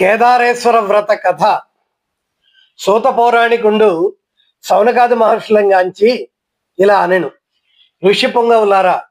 కేదారేశ్వర వ్రత కథ. సూత పౌరాణికుండు సౌనకాది మహర్షులంగాంచి ఇలా అనెను. ఋషి పొంగవులారా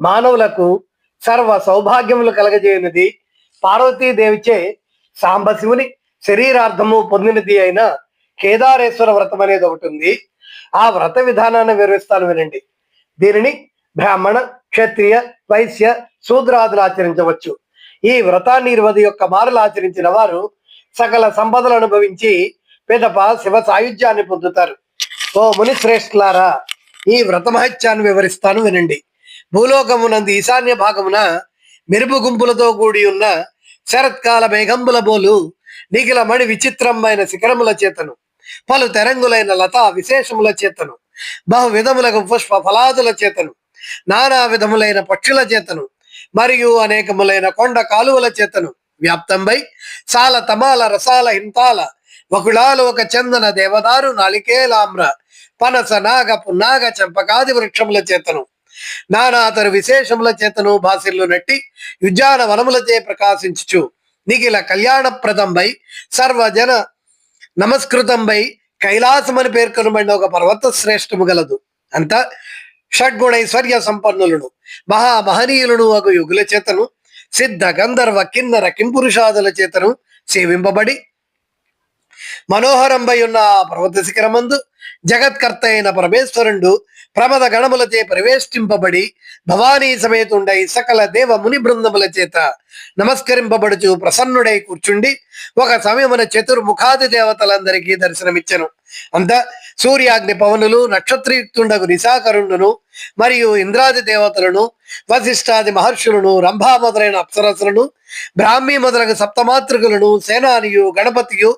మానవులకు సర్వ సౌభాగ్యములు కలగజేయునిది పార్వతీదేవిచే సాంబశివుని శరీరార్థము పొందినది అయిన కేదారేశ్వర వ్రతం అనేది ఒకటి ఉంది. ఆ వ్రత విధానాన్ని వివరిస్తాను వినండి. దీనిని బ్రాహ్మణ క్షత్రియ వైశ్య శూద్రాదులు ఆచరించవచ్చు. ఈ వ్రతాన్ని ఇరవై యొక్క మారులు ఆచరించిన వారు సకల సంపదలు అనుభవించి పిదప శివ సాయుధ్యాన్ని పొందుతారు. ఓ ముని శ్రేష్ఠులారా ఈ వ్రత మహత్యాన్ని వివరిస్తాను వినండి. భూలోకమునందు ఈశాన్య భాగమున మెరుపు గుంపులతో కూడి ఉన్న శరత్కాల మేఘంబుల బోలు నిఖిల మణి విచిత్రమైన శిఖరముల చేతను పలు తెరంగులైన లతా విశేషముల చేతను బహు విధములకు పుష్ప ఫలాదుల చేతను నానా విధములైన పక్షుల చేతను మరియు అనేకములైన కొండ కాలువల చేతను వ్యాప్తంపై సాల తమాల రసాల హింతాల వకుళాలోక చందన దేవదారు నాలికేలామ్ర పనస నాగ పున్నాగ చంపకాది వృక్షముల చేతను. నానాతరు విశేషముల చేతను బాసిల్లు నట్టి ఉద్యాన వనములచే ప్రకాశించుచు. నిఖిల కళ్యాణప్రదంబై సర్వజన నమస్కృతంబై కైలాసమని పేర్కొనబడిన ఒక పర్వత శ్రేష్టము గలదు. అంత షడ్గుణైశ్వర్య సంపన్నులను మహా మహనీయులను ఒక యుగుల చేతను సిద్ధ గంధర్వ కిన్నర కింపురుషాదుల చేతను సేవింపబడి మనోహరంబై ఉన్న పర్వత శిఖరమందు జగత్కర్త అయిన పరమేశ్వరుడు ప్రమద గణములచే ప్రవేశింపబడి భవానీ సమేతుండై సకల దేవ ముని బృందముల చేత నమస్కరింపబడుచు ప్రసన్నుడై కూర్చుండి ఒక సమయమున చతుర్ముఖాది దేవతలందరికీ దర్శనమిచ్చను. అంత సూర్యాగ్ని పవనులు నక్షత్రయుక్తుండగు నిశాకరుణును మరియు ఇంద్రాది దేవతలను వశిష్ఠాది మహర్షులను రంభా మొదలైన అప్సరసులను బ్రాహ్మీ మొదలగు సప్తమాతృకులను సేనానియు గణపతియు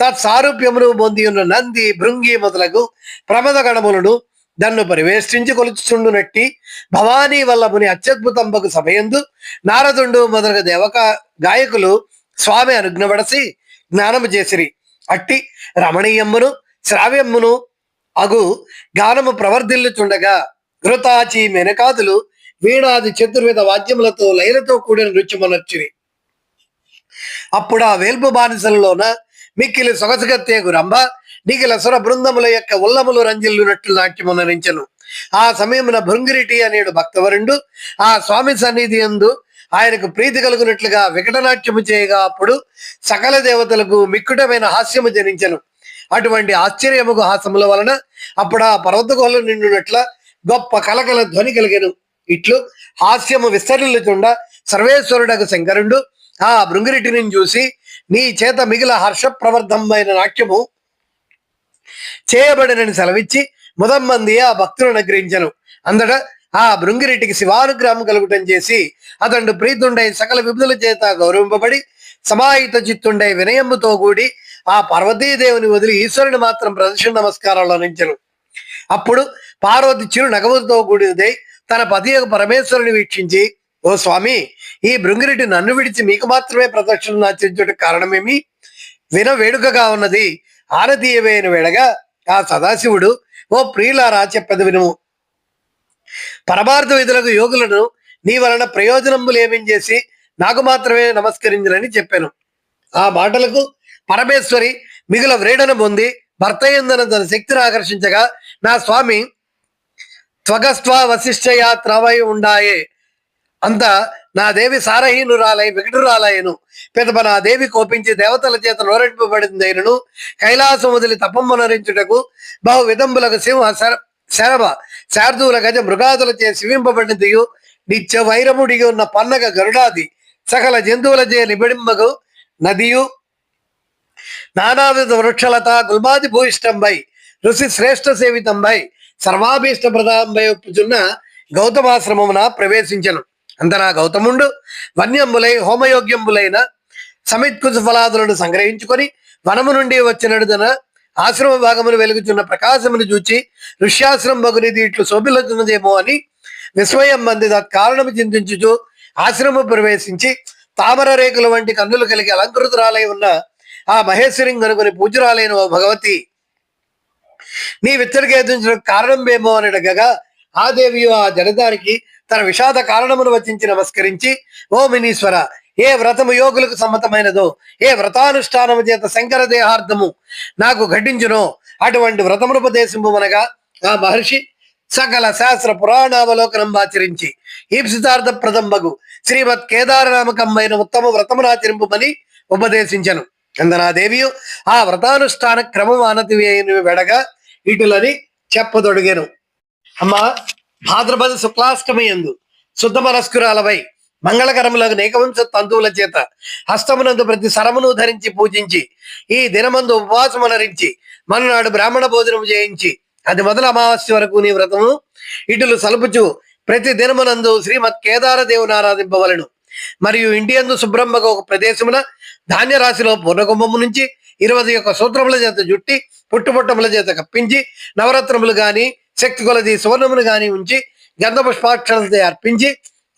తత్సారూప్యమును పొంది ఉన్న నంది భృంగి మొదలగు ప్రమద గణములను దన్ను పరివేష్టించి కొలుచుచుండునట్టి భవానీ వల్లభుని అత్యద్భుతంబకు సమయందు నారదుండు మొదలగు దేవక గాయకులు స్వామి అనుజ్ఞపడసి జ్ఞానము చేసిరి. అట్టి రమణీయమ్మును శ్రావ్యమ్మును అగు గానము ప్రవర్ధిల్లుచుండగా ఘృతాచి మెనకాదులు వీణాది చతుర్విధ వాద్యములతో లైలతో కూడిన నృత్యమునర్చిరి. అప్పుడు ఆ వేల్పు బానిసలలోన మిక్కిలి సొగసుగత్తేగు రంభ నిఖిల సుర బృందముల యొక్క ఉల్లములు రంజిల్లునట్లు నాట్యమునరించను ఆ సమయమున భృంగిరిటి అనేడు భక్తవరుండు ఆ స్వామి సన్నిధి యందు ఆయనకు ప్రీతి కలుగునట్లుగా వికటనాట్యము చేయగా అప్పుడు సకల దేవతలకు మిక్కుటమైన హాస్యము జనించను. అటువంటి ఆశ్చర్యముకు హాసముల వలన అప్పుడు ఆ పర్వతగోళ్ళు నిండునట్ల గొప్ప కలకల ధ్వని కలిగను. ఇట్లు హాస్యము విస్తరిల్లుచుండ సర్వేశ్వరుడకు శంకరుండు ఆ భృంగిరిటిని చూసి నీ చేత మిగిల హర్ష ప్రవర్ధమైన నాట్యము చేయబడినని సెలవిచ్చి ముదమ్మంది ఆ భక్తులను అనుగ్రహించను. అందట ఆ భృంగిరెడ్డికి శివానుగ్రహం కలుగుటం చేసి అతడు ప్రీతుండై సకల విభుల చేత గౌరవింపబడి సమాహిత చిత్తుండై వినయముతో కూడి ఆ పార్వతీదేవుని వదిలి ఈశ్వరుని మాత్రం ప్రదర్శన నమస్కారాలు అందించను. అప్పుడు పార్వతి చిరు నగముతో కూడినదై తన పతి యొక్క పరమేశ్వరుని వీక్షించి ఓ స్వామి ఈ భృంగిరెడ్డి నన్ను విడిచి మీకు మాత్రమే ప్రదక్షిణ ఆచరించుటకు కారణమేమి? విన వేడుకగా ఉన్నది. ఆరతీయవేని వేడగా ఆ సదాశివుడు ఓ ప్రియులారా చెప్పదు వినుము. పరమార్థ విధులకు యోగులను నీ వలన ప్రయోజనము లేమించేసి నాకు మాత్రమే నమస్కరించనని చెప్పాను. ఆ మాటలకు పరమేశ్వరి మిగుల వ్రేడన పొంది భర్త ఎందన తన శక్తిని ఆకర్షించగా నా స్వామి త్వగస్వ వశిష్ఠయా త్రవై ఉండాయే. అంత నా దేవి సారహీనురాలై వికటురాలయను పిదప నా దేవి కోపించి దేవతల చేత నోరెట్పబడిందైనను కైలాసం వదిలి తపమ్మనరించుటకు బహు విదంబులకు సింహ శర- శరభ శార్దూల గజ మృగాదుల చే శివింపబడినదియు నిత్య వైరముడిగి ఉన్న పన్నగ గరుడాది సకల జంతువుల చే నిబిడింబగు నదియు. నానావిధ వృక్షలత గుల్మాది భూయిష్టంబై ఋషి శ్రేష్ఠ సేవితంబై సర్వాభీష్ట ప్రదాంబై ఒప్పుచున్న గౌతమాశ్రమమున ప్రవేశించను. అంతనా గౌతముండు వన్యంబులై హోమయోగ్యంబులైన సమిత్కుజ ఫలాదులను సంగ్రహించుకొని వనము నుండి వచ్చినడుదన ఆశ్రమ భాగమును వెలుగుచున్న ప్రకాశమును చూచి ఋష్యాశ్రమం బగునిది ఇట్లు శోభిల్లుతున్నదేమో అని విస్మయం మంది కారణము చింతించుచు ఆశ్రమ ప్రవేశించి తామర రేకుల వంటి కన్నులు కలిగి అలంకృతురాలై ఉన్న ఆ మహేశ్వరిని కనుగొని పూజరాలైన ఓ భగవతి నీ విచ్చరికేదించిన కారణం ఏమో అని అడగగా ఆ దేవియు ఆ జనదానికి తన విషాద కారణమును వచించి నమస్కరించి ఓ మినీశ్వర ఏ వ్రతము యోగులకు సమ్మతమైనదో ఏ వ్రతానుష్ఠానము చేత శంకర దేహార్థము నాకు ఘటించునో అటువంటి వ్రతమునుపదేశము అనగా ఆ మహర్షి సకల శాస్త్ర పురాణావలోకనం ఆచరించి ఈప్సితార్థ ప్రదంబగు శ్రీమత్ కేదారనామకమైన ఉత్తమ వ్రతమునాచరింపమని ఉపదేశించను. చందనాదేవియు ఆ వ్రతానుష్ఠాన క్రమం అనతివేయని వెడగా ఇటులని చెప్పదొడిగాను. అమ్మ భాద్రపద శుక్లాష్టమి ఎందు శుద్ధ మనస్కురాలవై మంగళకరములకు నేకవంశ తంతువుల చేత హస్తమునందు ప్రతి సరమును ధరించి పూజించి ఈ దినమందు ఉపవాసం అనరించి మరునాడు బ్రాహ్మణ భోజనం చేయించి అది మొదల అమావాస్య వరకు నీ వ్రతము. ఇటులు సలుపుచు ప్రతి దినమునందు శ్రీమద్ కేదార దేవుని ఆరాధింపవలను. మరియు ఇండియందు యందు ఒక ప్రదేశమున ధాన్య రాశిలో పూర్ణకుంభము నుంచి ఇరవై యొక్క సూత్రముల చేత జుట్టి పుట్టుపుట్టముల చేత కప్పించి నవరత్నములు గాని శక్తి కొలది సువర్ణమును గాని ఉంచి గంధ పుష్పాక్షరాలతో అర్పించి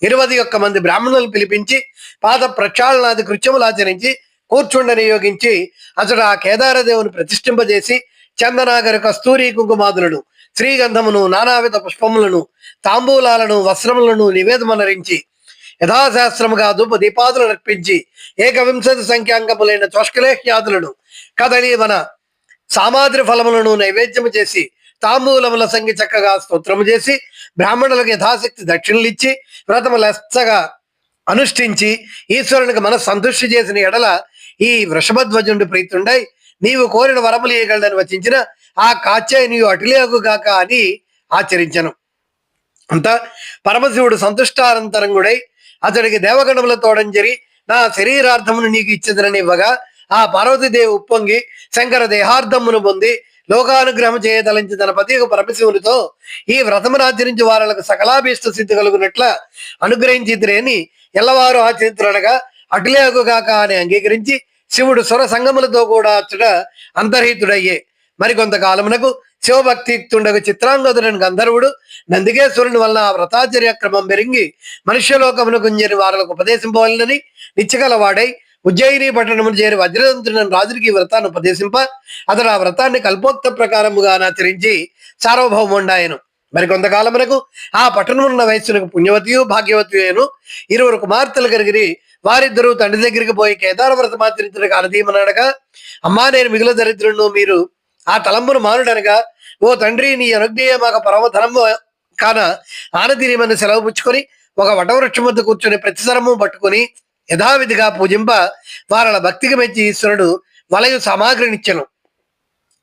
ఇరవై ఒక్క మంది బ్రాహ్మణులు పిలిపించి పాద ప్రక్షాళనాది కృత్యములు ఆచరించి కూర్చుండ నియోగించి అతడు ఆ కేదారదేవుని ప్రతిష్ఠింపజేసి చందనాగర కస్తూరి కుంకుమాదులను శ్రీగంధమును నానావిధ పుష్పములను తాంబూలాలను వస్త్రములను నివేదమనరించి యథాశాస్త్రముగా ధూప దీపాదులు అర్పించి ఏకవింశతి సంఖ్యాంకములైన చోష్కలేహ్యాదులను కదలీవన సామాద్రి ఫలములను నైవేద్యము చేసి తాంబూలముల సంఖ్య చక్కగా స్తోత్రము చేసి బ్రాహ్మణులకు యథాశక్తి దక్షిణలు ఇచ్చి వ్రతము లెచ్చగా అనుష్ఠించి ఈశ్వరునికి మన సంతృష్టి చేసిన ఎడల ఈ వృషభధ్వజుండి ప్రీతుండై నీవు కోరిన వరములు ఇయగలదని వచించిన ఆ కాచ్యాయ నీవు అటులేగుగాక అని ఆచరించను. అంత పరమశివుడు సంతుష్టానంతరంగుడై అతడికి దేవగణముల తోడంజరి నా శరీరార్థమును నీకు ఇచ్చిందనని ఇవ్వగా ఆ పార్వతీదేవి ఉప్పొంగి శంకర దేహార్థమును పొంది లోకానుగ్రహం చేయదలించి తన పతి పరమశివునితో ఈ వ్రతమును ఆచరించి వారులకు సకలాభీష్ట సిద్ధి కలుగునట్ల అనుగ్రహించిద్రేని ఎల్లవారు ఆచరించునగా అటులేగుగాక అని అంగీకరించి శివుడు స్వర సంగములతో కూడా అచ్చట అంతర్హితుడయ్యే. మరికొంతకాలమునకు శివభక్తియుక్తుండగు చిత్రాంగదుడని గంధర్వుడు నందికేశ్వరుని వలన ఆ వ్రతాచర్య క్రమం పెరిగి మనుష్యలోకమును గుంజని వారులకు ఉపదేశింపవలనని నిచ్చగలవాడై ఉజ్జయిని పట్టణమును చేరి వజ్రదంతుడని రాజుడికి ఈ వ్రతాన్ని ఉపదేశింప. అతడు ఆ వ్రతాన్ని కల్పోక్త ప్రకారముగా ఆచరించి సార్వభౌముండాయను మరి కొంతకాలమునకు ఆ పట్టణమున్న వయస్సునకు పుణ్యవతియు భాగ్యవతియు ఇరువురు కుమార్తెలు కలిగిరి. వారిద్దరూ తండ్రి దగ్గరికి పోయి కేదార వ్రతం ఆచరించడానికి అనదీమనగా అమ్మా నేను మిగుల దరిద్రులను మీరు ఆ తలంబును మానుడనగా ఓ తండ్రి నీ అనుజ్ఞయ మాకు పరమధనము కాన ఆనతినిమని సెలవు పుచ్చుకొని ఒక వటవృక్షం వద్ద కూర్చొని ప్రతిసరము పట్టుకొని యథావిధిగా పూజింప వారల భక్తికి మెచ్చి ఈశ్వరుడు వలయు సామాగ్రినిచ్చను.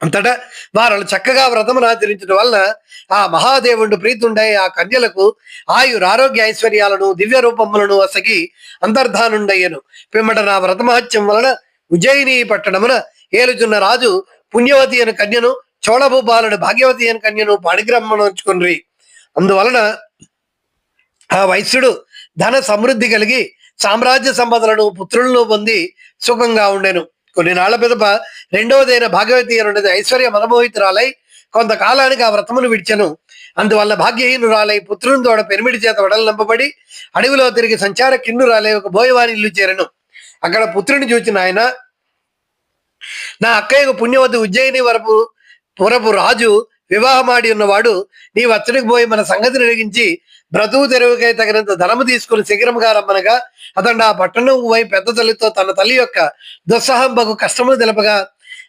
అంతటా వారు చక్కగా వ్రతమును ఆచరించడం వలన ఆ మహాదేవుడు ప్రీతుండై ఆ కన్యలకు ఆయుర ఆరోగ్య ఐశ్వర్యాలను దివ్య రూపములను అసగి అంతర్ధానుండయ్యను. పిమ్మట నా వ్రతమహత్యం వలన ఉజ్జయిని పట్టణమున ఏలుచున్న రాజు పుణ్యవతి అని కన్యను చోళభూపాలుడు భాగ్యవతి అని కన్యను పాడిగ్రహ్మణించుకుని అందువలన ఆ వైశ్యుడు ధన సమృద్ధి కలిగి సామ్రాజ్య సంపదలను పుత్రులను పొంది సుఖంగా ఉండెను. కొన్ని నాళ్ళ పిదప రెండవదైన భాగవతి అనున్నది ఐశ్వర్య మనమోహితురాలై కొంతకాలానికి ఆ వ్రతమును విడిచెను. అందువల్ల భాగ్యహీనురాలై పుత్రుని తోడ పెరిమిడి చేత వడలంపబడి అడవిలో తిరిగి సంచార కిన్నురాలై ఒక బోయవారి ఇల్లు చేరను. అక్కడ పుత్రుని చూచిన ఆయన నా అక్కయ్యకు పుణ్యవతి ఉజ్జయిని వరపు పురపు రాజు వివాహమాడి ఉన్నవాడు నీ అతడికి పోయి మన సంగతిని అడిగించి బ్రతుకు తెరువుకై తగినంత ధనము తీసుకుని శిఖరంగా రమ్మనగా అతడు ఆ పట్టణం పోయి పెద్ద తల్లితో తన తల్లి యొక్క దుస్సహంబకు కష్టములు తెలపగా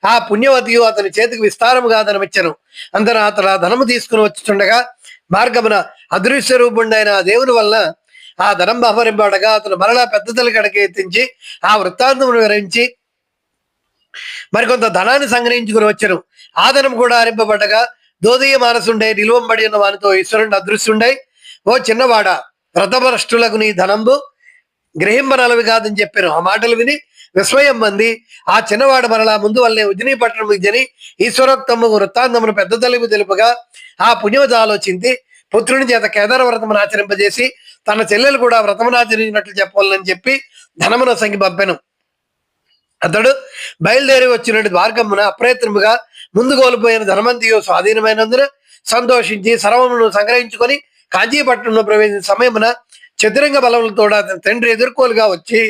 ఆ పుణ్యవతియు అతని చేతికి విస్తారముగా ధనమిచ్చను అందరూ అతను ఆ ధనము తీసుకుని వచ్చుండగా మార్గమున అదృశ్య రూపుండైన ఆ దేవుని వలన ఆ ధనం బహరింపడగా అతను మరలా పెద్ద తల్లి కడకి ఎత్తించి ఆ వృత్తాంతమును వివరించి మరికొంత ధనాన్ని సంగ్రహించుకుని వచ్చను. ఆ ధనం కూడా అరింపబడగా దోదీయ మానసుండే నిలువంబడి ఉన్న వానితో ఈశ్వరుని అదృశ్యుండై ఓ చిన్నవాడ వ్రతభ్రష్టులకు నీ ధనంబు. గ్రహింపనలవి కాదని చెప్పాను ఆ మాటలు విని విస్మయం మంది. ఆ చిన్నవాడు మరలా ముందు వల్లే ఉజ్జని పట్టణం జని ఈశ్వరోక్తము వృత్తాంతమును పెద్ద తలుపు తెలుపుగా ఆ పుణ్యవతి ఆలోచించి పుత్రుని చేత కేదార వ్రతమును ఆచరింపజేసి తన చెల్లెలు కూడా వ్రతమును ఆచరించినట్లు చెప్పాలని చెప్పి ధనమున సంగి పంపెను. అతడు బయలుదేరి వచ్చినట్టు మార్గమున అప్రయత్నముగా ముందు కోల్పోయిన ధనమంతియు స్వాధీనమైనందున సంతోషించి సర్వమును సంగ్రహించుకొని కాంచీపట్నంలో ప్రవేశించిన సమయమున చతురంగ బలములతో అతని తండ్రి ఎదుర్కోలుగా వచ్చి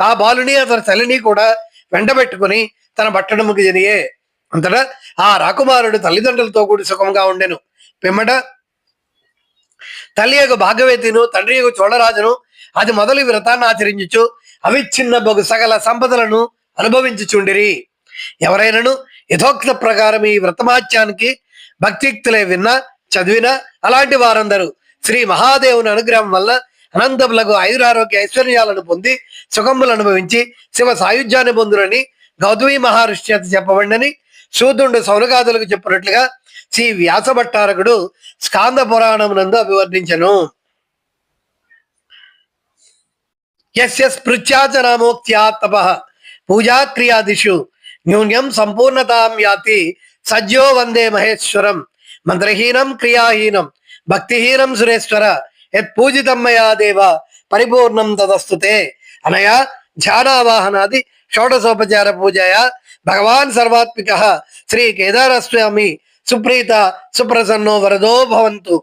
ఆ బాలుని అతని తల్లిని కూడా వెంటబెట్టుకుని తన పట్టణముకి జరిగే అంతటా ఆ రాకుమారుడు తల్లిదండ్రులతో కూడి సుఖంగా ఉండెను. పిమ్మట తల్లి యొక్క భాగవతిను తండ్రి యొక్క చోళరాజును అది మొదలు వ్రతాన్ని ఆచరించు అవిచ్ఛిన్న బగు సకల సంపదలను అనుభవించుచుండిరి. ఎవరైనను యథోక్త ప్రకారం ఈ వ్రతమాత్యానికి భక్తియుక్తులే విన్నా చదివినా అలాంటి వారందరూ శ్రీ మహాదేవుని అనుగ్రహం వల్ల అనంతములకు ఆయురారోగ్య ఐశ్వర్యాలను పొంది సుఖములు అనుభవించి శివ సాయుధ్యాన్ని పొందురని గౌతమి మహర్షి చేత చెప్పబడినని శూద్రుడు సౌనగాదులకు చెప్పినట్లుగా శ్రీ వ్యాస భట్టారకుడు స్కాంద పురాణమునందు అభివర్ణించను. యస్య స్పృత్యాచనామోక్త్యా తప పూజాక్రియాదిషు న్యూన్యం సంపూర్ణతాం యాతి. సజ్జో వందే మహేశ్వరం. మంత్రహీనం క్రియాహీనం భక్తిహీనం సురేశ్వర. యత్ పూజితం మయా దేవ పరిపూర్ణం తదస్తుతే అనయా ధ్యానావాహనాది షోడశోపచార పూజయ. భగవాన్ సర్వాత్మిక శ్రీ కేదారస్వామి సుప్రీత సుప్రసన్నో వరదో భవంతు.